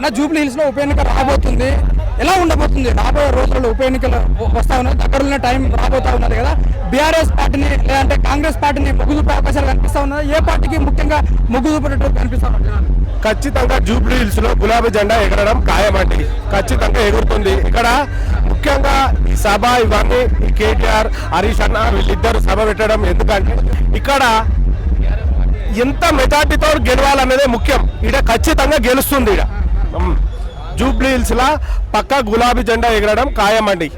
అన్న జూబ్లీ హిల్స్లో ఉప ఎన్నిక రాబోతుంది. ఎలా ఉండబోతుంది? రాబోయే రోజుల్లో ఉప ఎన్నికలు వస్తా ఉన్నాయి దగ్గరలోనే టైం రాబోతా ఉన్నది కదా. బీఆర్ఎస్ పార్టీని లేదంటే కాంగ్రెస్ పార్టీని మొగ్గుదూపే అవకాశాలు కనిపిస్తా ఉన్నది? ఏ పార్టీకి ముఖ్యంగా మొగ్గు కనిపిస్తా ఉన్నది? ఖచ్చితంగా జూబ్లీ హిల్స్లో గులాబీ జెండా ఎగరడం ఖాయమండి. ఖచ్చితంగా ఎగురుతుంది. ఇక్కడ ముఖ్యంగా ఈ సభ ఇవన్నీ కేటీఆర్ హరీష్ అన్న వీళ్ళిద్దరు సభ పెట్టడం ఎందుకంటే ఇక్కడ ఎంత మెజార్టీతో గెలవాలనేదే ముఖ్యం. ఇక్కడ ఖచ్చితంగా గెలుస్తుంది ఇక్కడ జూబ్లీ హిల్స్ లా పక్క గులాబీ జెండా ఎగరడం ఖాయమండి.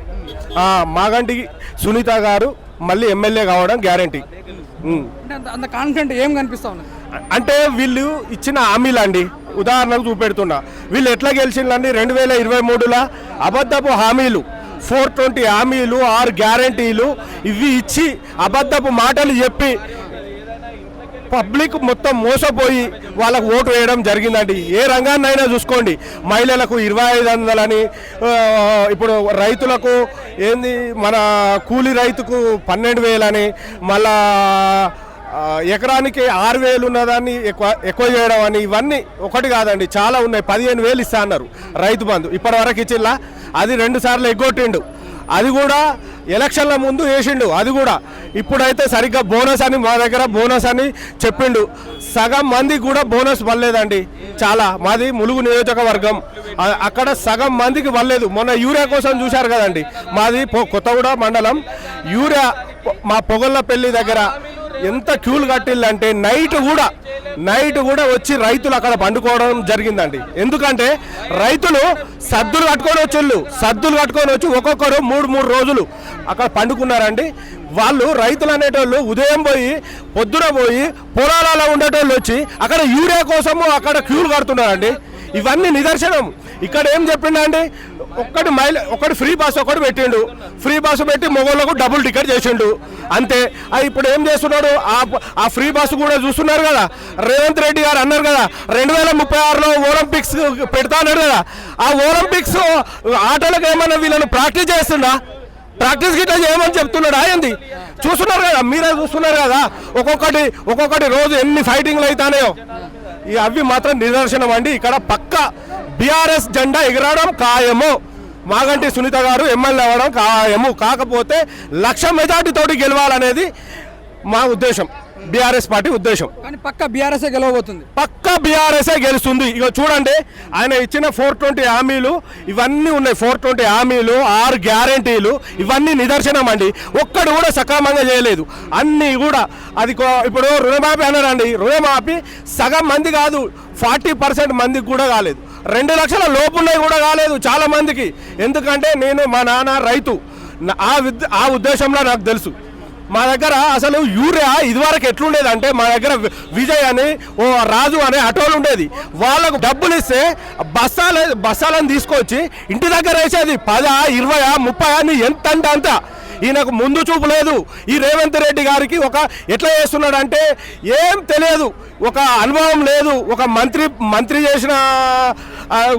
ఆ, మాగంటి సునీత గారు మళ్ళీ ఎమ్మెల్యే కావడం గ్యారంటీ. అంత- కాన్ఫిడెంట్ ఏం కనిపిస్తా అంటే వీళ్ళు ఇచ్చిన హామీలు అండి ఉదాహరణకు చూపెడుతున్నా. వీళ్ళు ఎట్లా గెలిచిందండి రెండు వేల ఇరవై మూడులో అబద్ధపు హామీలు ఫోర్ ట్వంటీ హామీలు ఆరు గ్యారంటీలు ఇవి ఇచ్చి అబద్ధపు మాటలు చెప్పి పబ్లిక్ మొత్తం మోసపోయి వాళ్ళకు ఓటు వేయడం జరిగిందండి. ఏ రంగాన్నైనా చూసుకోండి. మహిళలకు ఇరవై ఐదు వందలని ఇప్పుడు రైతులకు ఏంది మన కూలి రైతుకు పన్నెండు వేలని మళ్ళా ఎకరానికి ఆరు వేలు ఉన్నదాన్ని ఎక్కువ ఎక్కువ చేయడం అని ఇవన్నీ ఒకటి కాదండి. చాలా ఉన్నాయి. పదిహేను వేలు ఇస్తా అన్నారు రైతు బంధు. ఇప్పటి వరకు ఇచ్చిల్లా అది రెండు సార్లు ఎగ్గొట్టిండు. అది కూడా ఎలక్షన్ల ముందు వేసిండు అది కూడా. ఇప్పుడైతే సరిగ్గా బోనస్ అని మా దగ్గర బోనస్ అని చెప్పిండు. సగం మంది కూడా బోనస్ పడలేదండి. చాలా. మాది ములుగు నియోజకవర్గం. అక్కడ సగం మందికి పడలేదు. మొన్న యూరియా కోసం చూశారు కదండి. మాది పొ- కొత్తగూడ మండలం. యూరియా మా పొగళ్ళ పెళ్ళి దగ్గర ఎంత క్యూలు కట్టిల్లంటే నైట్ కూడా నైట్ కూడా వచ్చి రైతులు అక్కడ పండుకోవడం జరిగిందండి. ఎందుకంటే రైతులు సద్దులు కట్టుకొని వచ్చిళ్ళు సద్దులు కట్టుకొని వచ్చి ఒక్కొక్కరు మూడు మూడు రోజులు అక్కడ పండుకున్నారండి. వాళ్ళు రైతులు అనేటోళ్ళు ఉదయం పోయి పొద్దున పోయి పొలాలలో ఉండేటోళ్ళు వచ్చి అక్కడ యూరియా కోసము అక్కడ క్యూలు కడుతున్నారండి. ఇవన్నీ నిదర్శనం. ఇక్కడ ఏం చెప్పిండండి? ఒక్కటి మైల్ ఒకటి ఫ్రీ పాస్ ఒకటి పెట్టిండు. ఫ్రీ బస్సు పెట్టి మొగోళ్ళకు డబుల్ టికెట్ చేసిండు. అంతే. ఆ ఇప్పుడు ఏం చేస్తున్నాడు? ఆ ఫ్రీ బస్సు కూడా చూస్తున్నారు కదా? రేవంత్ రెడ్డి గారు అన్నారు కదా రెండు వేల ముప్పై ఆరులో ఒలింపిక్స్ పెడతా అన్నాడు కదా. ఆ ఒలింపిక్స్ ఆటలకు ఏమన్నా వీళ్ళని ప్రాక్టీస్ చేస్తుండా ప్రాక్టీస్ గిట్లా చేయమని చెప్తున్నాడు ఏంది? చూస్తున్నారు కదా మీరే చూస్తున్నారు కదా? ఒక్కొక్కటి ఒక్కొక్కటి రోజు ఎన్ని ఫైటింగ్లు అవుతానేయో. అవి మాత్రం నిదర్శనం అండి. ఇక్కడ పక్క బీఆర్ఎస్ జెండా ఎగరడం ఖాయము. మాగంటి సునీత గారు ఎమ్మెల్యే అవ్వడం ఖాయము. కాకపోతే లక్ష మెజార్టీతోటి గెలవాలనేది మా ఉద్దేశం. బీఆర్ఎస్ పార్టీ ఉద్దేశం. కానీ పక్క బీఆర్ఎస్ గెలవబోతుంది. పక్క బీఆర్ఎస్ఏ గెలుస్తుంది. ఇక చూడండి ఆయన ఇచ్చిన ఫోర్ ట్వంటీ హామీలు ఇవన్నీ ఉన్నాయి. ఫోర్ ట్వంటీ హామీలు ఆరు గ్యారంటీలు ఇవన్నీ నిదర్శనం అండి. ఒక్కడు కూడా సక్రమంగా చేయలేదు. అన్నీ కూడా అది ఇప్పుడు రుణమాఫీ అన్నారండి. రుణమాఫీ సగం మంది కాదు ఫార్టీ పర్సెంట్ మందికి కూడా కాలేదు. రెండు లక్షల లోపున్నవి కూడా కాలేదు చాలా మందికి ఎందుకంటే నేను మా నాన్న రైతు. ఆ ఆ ఉద్దేశంలో నాకు తెలుసు. మా దగ్గర అసలు యూరియా ఇదివరకు ఎట్లుండేది మా దగ్గర విజయ్ అని ఓ రాజు అనే ఆటోలు ఉండేది. వాళ్ళకు డబ్బులు ఇస్తే బస్సాల బస్సాలను తీసుకొచ్చి ఇంటి దగ్గర వేసేది. పద ఇరవై ముప్పై అని ఎంత అంటే అంత. ఈయనకు ముందు చూపు లేదు. ఈ రేవంత్ రెడ్డి గారికి ఒక ఎట్లా చేస్తున్నాడంటే ఏం తెలియదు. ఒక అనుభవం లేదు. ఒక మంత్రి మంత్రి చేసిన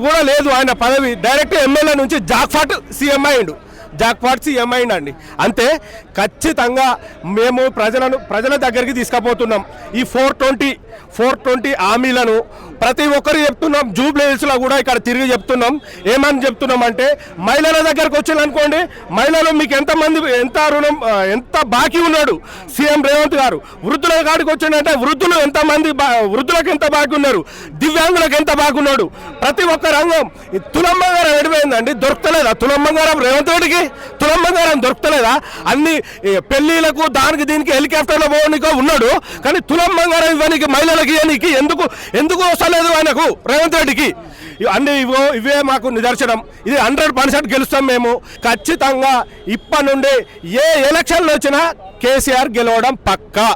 కూడా లేదు ఆయన పదవి. డైరెక్ట్ ఎమ్మెల్యే నుంచి జాక్ఫాట్ సీఎం అయిండు జాక్పాట్ సీఎం అయిందండి అంతే ఖచ్చితంగా మేము ప్రజలను ప్రజల దగ్గరికి తీసుకుపోతున్నాం. ఈ ఫోర్ ట్వంటీ ఫోర్ ట్వంటీ హామీలను ప్రతి ఒక్కరు చెప్తున్నాం. జూబ్లీ కూడా ఇక్కడ తిరిగి చెప్తున్నాం. ఏమని చెప్తున్నాం అంటే మహిళల దగ్గరకు వచ్చింది అనుకోండి మహిళలు మీకు ఎంతమంది ఎంత రుణం ఎంత బాకీ ఉన్నాడు? సీఎం రేవంత్ గారు వృద్ధుల కాడికి వచ్చిందంటే వృద్ధులు ఎంతమంది బా- వృద్ధులకు ఎంత బాకీ ఉన్నారు? దివ్యాంగులకు ఎంత బాగున్నాడు ప్రతి ఒక్క రంగం ఈ గారు బంగారం ఎడిపోయిందండి. దొరకలేదా? తులమ్మ గారు రేవంత్ రెడ్డికి? తులం బంగారం అన్ని పెళ్ళిలకు దానికి దీనికి హెలికాప్టర్లో పోవడానికి ఉన్నాడు. కానీ తులం బంగారం ఇవ్వడానికి మహిళలకి ఇవ్వడానికి ఎందుకు ఎందుకు వస్తలేదు ఆయనకు? రేవంత్ రెడ్డికి. అన్ని ఇవో ఇవే మాకు నిదర్శనం. ఇది హండ్రెడ్ పర్సెంట్ గెలుస్తాం మేము. ఖచ్చితంగా ఇప్పటి నుండి ఏ ఎలక్షన్లు వచ్చినా కేసీఆర్ గెలవడం పక్కా.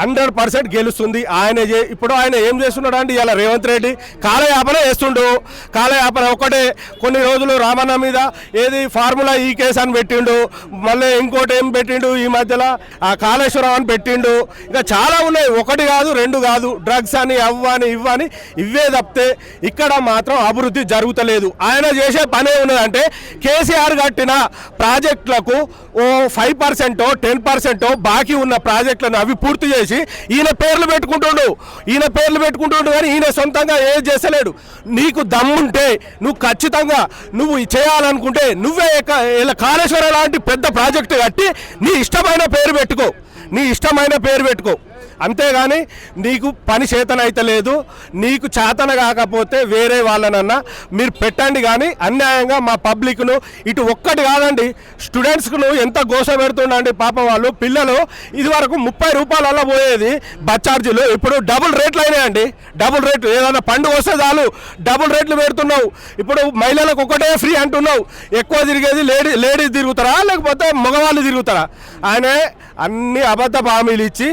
హండ్రెడ్ పర్సెంట్ గెలుస్తుంది. ఆయన ఇప్పుడు ఆయన ఏం చేస్తున్నాడు అండి ఇలా రేవంత్ రెడ్డి కాలయాపన వేస్తుండు కాలయాపన ఒకటే కొన్ని రోజులు రామన్న మీద ఏది ఫార్ములా ఈ కేసు అని పెట్టిండు. మళ్ళీ ఇంకోటి ఏం పెట్టిండు ఈ మధ్యలో? ఆ కాళేశ్వరం అని పెట్టిండు. ఇంకా చాలా ఉన్నాయి. ఒకటి కాదు రెండు కాదు. డ్రగ్స్ అని అవ్వని ఇవ్వని ఇవే తప్పితే ఇక్కడ మాత్రం అభివృద్ధి జరుగుతలేదు. ఆయన చేసే పనే ఉన్నదంటే కేసీఆర్ కట్టిన ప్రాజెక్టులకు ఓ ఫైవ్ పర్సెంటో టెన్ పర్సెంటో బాకీ ఉన్న ప్రాజెక్టులను అవి పూర్తి చేసి ఈయన పేర్లు పెట్టుకుంటుండు. ఈయన పేర్లు పెట్టుకుంటుండు కానీ ఈయన సొంతంగా ఏం చేస్తలేడు. నీకు దమ్ముంటే నువ్వు ఖచ్చితంగా నువ్వు చేయాలనుకుంటే నువ్వే ఇలా కాళేశ్వరం లాంటి పెద్ద ప్రాజెక్టు కట్టి నీ ఇష్టమైన పేరు పెట్టుకో. నీ ఇష్టమైన పేరు పెట్టుకో. అంతేగాని నీకు పని చేతనైతలేదు నీకు చేతన కాకపోతే వేరే వాళ్ళనన్నా మీరు పెట్టండి కానీ అన్యాయంగా మా పబ్లిక్ను ఇటు ఒక్కటి కాదండి స్టూడెంట్స్కును ఎంత గోస పెడుతుండండి పాపం వాళ్ళు పిల్లలు ఇదివరకు ముప్పై రూపాయలలో పోయేది బస్ ఛార్జీలు ఇప్పుడు డబుల్ రేట్లు అయినాయండి డబుల్ రేట్లు ఏదైనా పండుగ వస్తే చాలు డబుల్ రేట్లు పెడుతున్నావు ఇప్పుడు మహిళలకు ఒకటే ఫ్రీ అంటున్నావు ఎక్కువ తిరిగేది లేడీ లేడీస్ తిరుగుతారా లేకపోతే మగవాళ్ళు తిరుగుతారా? ఆయన అన్ని అబద్ధ హామీలు ఇచ్చి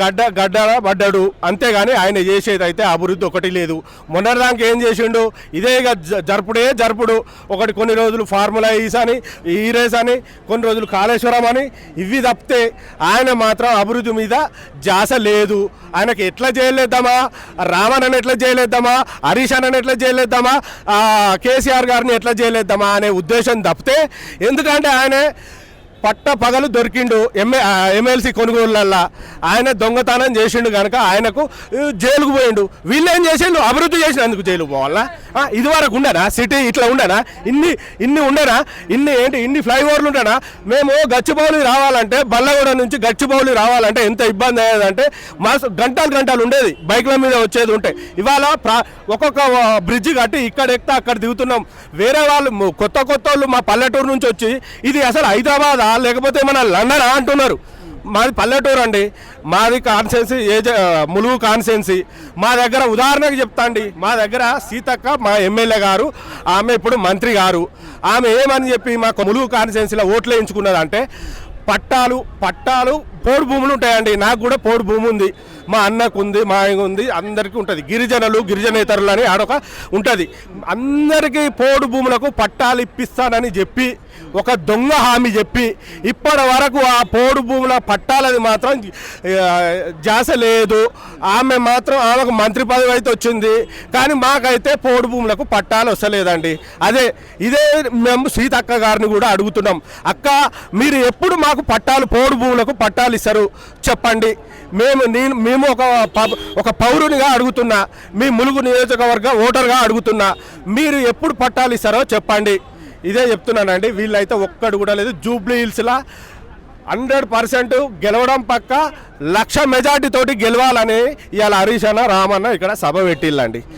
గడ్డ గడ్డ పడ్డాడు. అంతేగాని ఆయన చేసేది అయితే అభివృద్ధి ఒకటి లేదు. మొన్నటిదానికి ఏం చేసిండు? ఇదే ఇక జరుపుడే జరుపుడు. ఒకటి కొన్ని రోజులు ఫార్ములా ఈస్ అని ఈ రేస్ అని కొన్ని రోజులు కాళేశ్వరం అని ఇవి తప్పితే ఆయన మాత్రం అభివృద్ధి మీద జాస లేదు. ఆయనకి ఎట్లా చేయలేద్దామా రామన్ ఎట్లా చేయలేద్దామా హరీష్ అన్నని ఎట్లా చేయలేద్దామా కేసీఆర్ గారిని ఎట్లా చేయలేద్దామా అనే ఉద్దేశం తప్పితే ఎందుకంటే ఆయన పట్ట పగలు దొరికిండు ఎంఏ ఎమ్మెల్సీ కొనుగోళ్ళల్లా ఆయన దొంగతనం చేసిండు కనుక ఆయనకు జైలుకు పోయిండు. వీళ్ళు ఏం చేసిండు? అభివృద్ధి చేసినందుకు జైలుకు పోవాలా? ఇది వరకు ఉండనా? సిటీ ఇట్లా ఉండనా? ఇన్ని ఇన్ని ఉండనా? ఇన్ని ఏంటి ఇన్ని ఫ్లైఓవర్లు ఉండనా? మేము గచ్చిబౌలి రావాలంటే బల్లగూడ నుంచి గచ్చిబౌలి రావాలంటే ఎంత ఇబ్బంది అయ్యేదంటే మా గంటలు గంటలు ఉండేది. బైక్ల మీద వచ్చేది ఉంటాయి ఇవాళ ప్రా ఒక్కొక్క బ్రిడ్జ్ కట్టి ఇక్కడ ఎక్కితే అక్కడ దిగుతున్నాం. వేరే వాళ్ళు కొత్త కొత్త వాళ్ళు మా పల్లెటూరు నుంచి వచ్చి ఇది అసలు హైదరాబాద్? లేకపోతే మన లండనా అంటున్నారు. మాది పల్లెటూరు అండి. మాది కాన్సెన్సీ ఏజ ములుగు కాన్సెన్సీ మా దగ్గర ఉదాహరణకు చెప్తా అండి. మా దగ్గర సీతక్క మా ఎమ్మెల్యే గారు ఆమె ఇప్పుడు మంత్రి గారు. ఆమె ఏమని చెప్పి మాకు ములుగు కాన్సెన్సీలో ఓట్లు వేయించుకున్నదంటే పట్టాలు పట్టాలు పోడు భూములు ఉంటాయండి. నాకు కూడా పోడు భూమి ఉంది. మా అన్నకు ఉంది మా ఉంది అందరికీ ఉంటుంది. గిరిజనులు గిరిజనేతరులు అని ఆడొక ఉంటుంది. అందరికీ పోడు భూములకు పట్టాలు ఇప్పిస్తానని చెప్పి ఒక దొంగ హామీ చెప్పి ఇప్పటి వరకు ఆ పోడు భూముల పట్టాలది మాత్రం జాస లేదు. ఆమె మాత్రం ఆమెకు మంత్రి పదవి అయితే వచ్చింది. కానీ మాకైతే పోడు భూములకు పట్టాలు వస్తలేదండి. అదే ఇదే మేము సీతక్క గారిని కూడా అడుగుతున్నాం. అక్క మీరు ఎప్పుడు మాకు పట్టాలు పోడు భూములకు పట్టాలు ఇస్తారు? చెప్పండి. మేము నేను మేము ఒక ఒక పౌరునిగా అడుగుతున్నా మీ ములుగు నియోజకవర్గ ఓటర్గా అడుగుతున్నా మీరు ఎప్పుడు పట్టాలు ఇస్తారో చెప్పండి. ఇదే చెప్తున్నానండి వీళ్ళైతే ఒక్కడు కూడా లేదు. జూబ్లీ హిల్స్లా హండ్రెడ్ పర్సెంట్ గెలవడం పక్క లక్ష మెజార్టీ తోటి గెలవాలని ఇవాళ హరీష్ అన్న రామన్న ఇక్కడ సభ పెట్టిల్లండి.